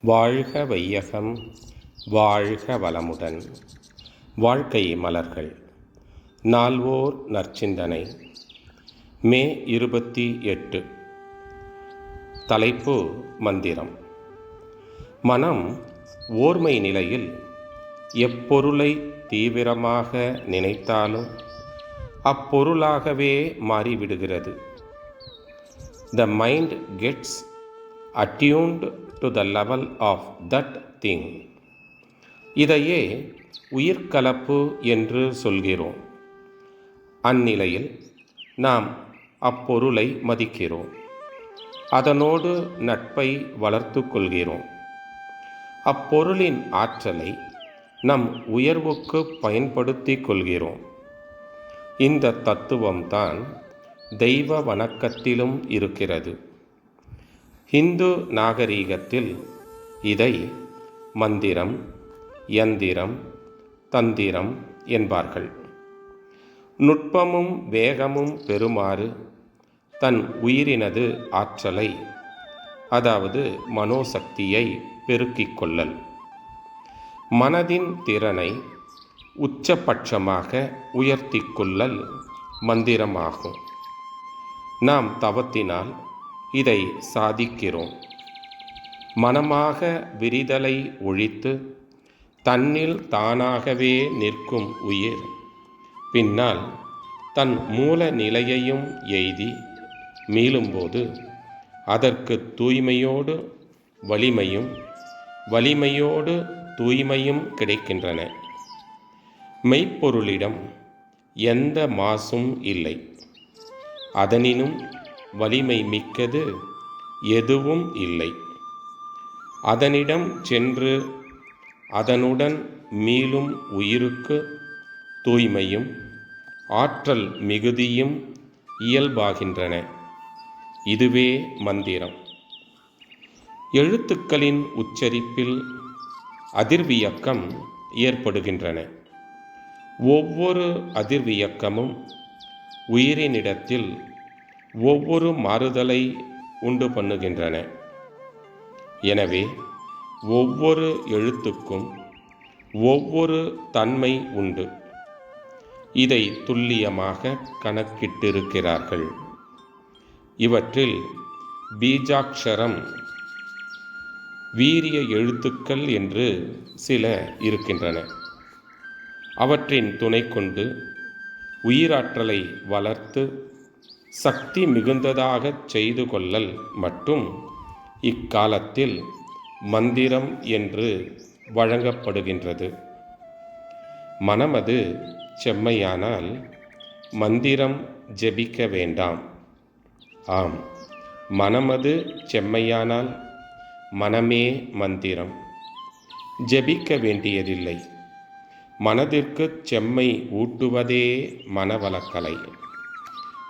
வாழ்க வையகம் வாழ்க வளமுடன். வாழ்க்கை மலர்கள். நால்வோர் நற்சிந்தனை. மே இருபத்தி எட்டு. தலைப்பு மந்திரம். மனம் ஓர்மை நிலையில் எப்பொருளை தீவிரமாக நினைத்தாலும் அப்பொருளாகவே மாறிவிடுகிறது. The mind gets attuned to the level of that thing இதையே உயிர்கலப்பு என்று சொல்கிறோம். அந்நிலையில் நாம் அப்பொருளை மதிக்கிறோம். அதனோடு நட்பை வளர்த்து கொள்கிறோம். அப்பொருளின் ஆற்றலை நம் உயர்வுக்கு பயன்படுத்தி கொள்கிறோம். இந்த தத்துவம்தான் தெய்வ வணக்கத்திலும் இருக்கிறது. ஹிந்து நாகரீகத்தில் இதை மந்திரம் யந்திரம் தந்திரம் என்பார்கள். நுட்பமும் வேகமும் பெறுமாறு தன் உயிரினது ஆற்றலை அதாவது மனோசக்தியை பெருக்கிக் கொள்ளல். மனதின் திறனை உச்சபட்சமாக உயர்த்தி கொள்ளல் மந்திரமாகும். நாம் தவத்தினால் இதை சாதிக்கிறோம். மனமாக விரிதலை ஒழித்து தன்னில் தானாகவே நிற்கும் உயிர். பின்னால் தன் மூல நிலையையும் எய்தி மீளும்போது அதற்கு தூய்மையோடு வலிமையும் வலிமையோடு தூய்மையும் கிடைக்கின்றன. மெய்ப்பொருளிடம் எந்த மாசும் இல்லை. அதனினும் வலிமை மிக்கது எதுவும் இல்லை. அதனிடம் சென்று அதனுடன் மீளும் உயிருக்கு தூய்மையும் ஆற்றல் மிகுதியும் இயல்பாகின்றன. இதுவே மந்திரம். எழுத்துக்களின் உச்சரிப்பில் அதிர்வியக்கம் ஏற்படுகின்றன. ஒவ்வொரு அதிர்வியக்கமும் உயிரினிடத்தில் ஒவ்வொரு மாறுதலை உண்டு பண்ணுகின்றன. எனவே ஒவ்வொரு எழுத்துக்கும் ஒவ்வொரு தன்மை உண்டு. இதை துல்லியமாக கணக்கிட்டிருக்கிறார்கள். இவற்றில் பீஜாட்சரம் வீரிய எழுத்துக்கள் என்று சில இருக்கின்றன. அவற்றின் துணை கொண்டு உயிராற்றலை வளர்த்து சக்தி மிகுந்ததாகச் செய்து கொள்ளல் மட்டும் இக்காலத்தில் மந்திரம் என்று வழங்கப்படுகின்றது. மனமது செம்மையானால் மந்திரம் ஜெபிக்க வேண்டாம். ஆம் மனமது செம்மையானால் மனமே மந்திரம். ஜெபிக்க வேண்டியதில்லை. மனதிற்கு செம்மை ஊட்டுவதே மனவளக்கலை.